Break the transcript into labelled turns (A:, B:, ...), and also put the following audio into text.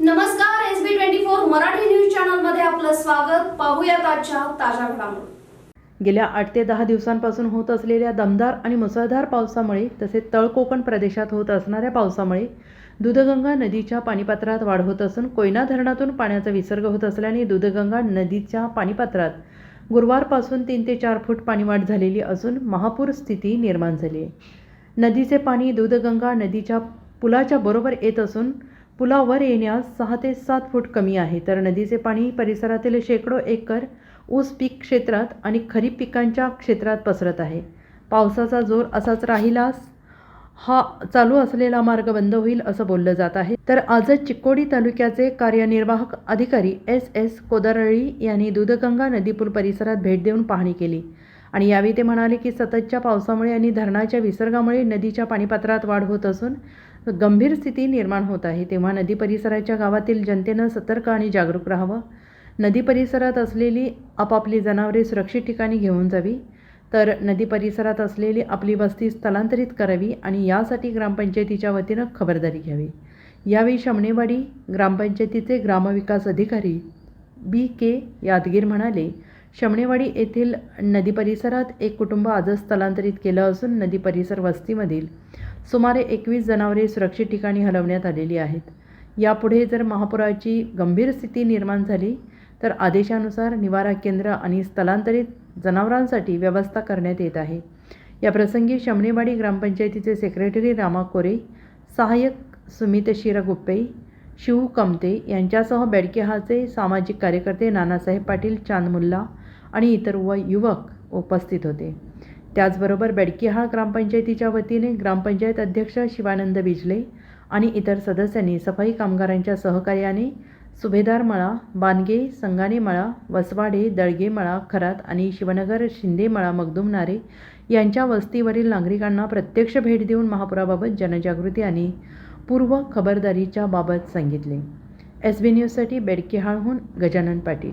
A: नमस्कार S B twenty four Marathi news चॅनलमध्ये आपलं स्वागत. पाहूया आजच्या ताज्या घडामोडी.
B: गेल्या आठ ते दहा दिवसांपासून होत असलेल्या दमदार आणि मुसळधार पावसामुळे तसेच तळकोकण प्रदेशात होत असणाऱ्या पावसामुळे दूधगंगा नदीच्या पाणीपात्रात वाढ होत असून कोयना धरणातून पाण्याचा विसर्ग होत असल्याने दूधगंगा नदीच्या पाणीपात्रात गुरुवारपासून तीन ते चार फूट पाणीवाढ झालेली असून महापूर स्थिती निर्माण झाली आहे. नदीचे पाणी दूधगंगा नदीच्या पुलाच्या बरोबर येत असून पुलावर येण्यास सहा ते सात फूट कमी आहे. तर नदीचे पाणी परिसरातील शेकडो एकर ऊस पीक क्षेत्रात आणि खरीप पिकांच्या क्षेत्रात पसरत आहे. पावसाचा जोर असाच राहिलास हा चालू असलेला मार्ग बंद होईल असं बोललं जात आहे. तर आजच चिक्कोडी तालुक्याचे कार्यनिर्वाहक अधिकारी एस एस कोदारळी यांनी दूधगंगा नदीपूल परिसरात भेट देऊन पाहणी केली. आणि यावेळी ते म्हणाले की सततच्या पावसामुळे आणि धरणाच्या विसर्गामुळे नदीच्या पाणीपात्रात वाढ होत असून गंभीर स्थिती निर्माण होत आहे. तेव्हा नदी परिसराच्या गावातील जनतेनं सतर्क आणि जागरूक राहावं. नदी परिसरात असलेली आपापली जनावरे सुरक्षित ठिकाणी घेऊन जावी. तर नदी परिसरात असलेली आपली वस्ती स्थलांतरित करावी आणि यासाठी ग्रामपंचायतीच्या वतीनं खबरदारी घ्यावी. यावेळी शमणेवाडी ग्रामपंचायतीचे ग्रामविकास अधिकारी बी के यादगीर म्हणाले शमणेवाडी येथील नदी परिसरात एक कुटुंब आजच स्थलांतरित केलं असून नदी परिसर वस्तीमधील सुमारे एकवीस जनावरे सुरक्षित ठिकाणी हलवण्यात आलेली आहेत. यापुढे जर महापुराची गंभीर स्थिती निर्माण झाली तर आदेशानुसार निवारा केंद्र आणि स्थलांतरित जनावरांसाठी व्यवस्था करण्यात येत आहे. या प्रसंगी शमणेवाडी ग्रामपंचायतीचे सेक्रेटरी रामा कोरे सहाय्यक सुमित शिरगुप्पे शिव कमते यांच्यासह बेडकेहाचे सामाजिक कार्यकर्ते नानासाहेब पाटील चांदमुल्ला आणि इतर व युवक उपस्थित होते. त्याचबरोबर बेडकिहाळ ग्रामपंचायतीच्या वतीने ग्रामपंचायत अध्यक्ष शिवानंद बिजले आणि इतर सदस्यांनी सफाई कामगारांच्या सहकार्याने सुभेदार मळा बानगे संगाने मळा वसवाडे दळगे मळा खरात आणि शिवनगर शिंदे मळा मगदुमनारे यांच्या वस्तीवरील नागरिकांना प्रत्यक्ष भेट देऊन महापुराबाबत जनजागृती आणि पूर्व खबरदारीच्या बाबत सांगितले. एस बी न्यूजसाठी बेडकेहाळहून गजानन पाटील.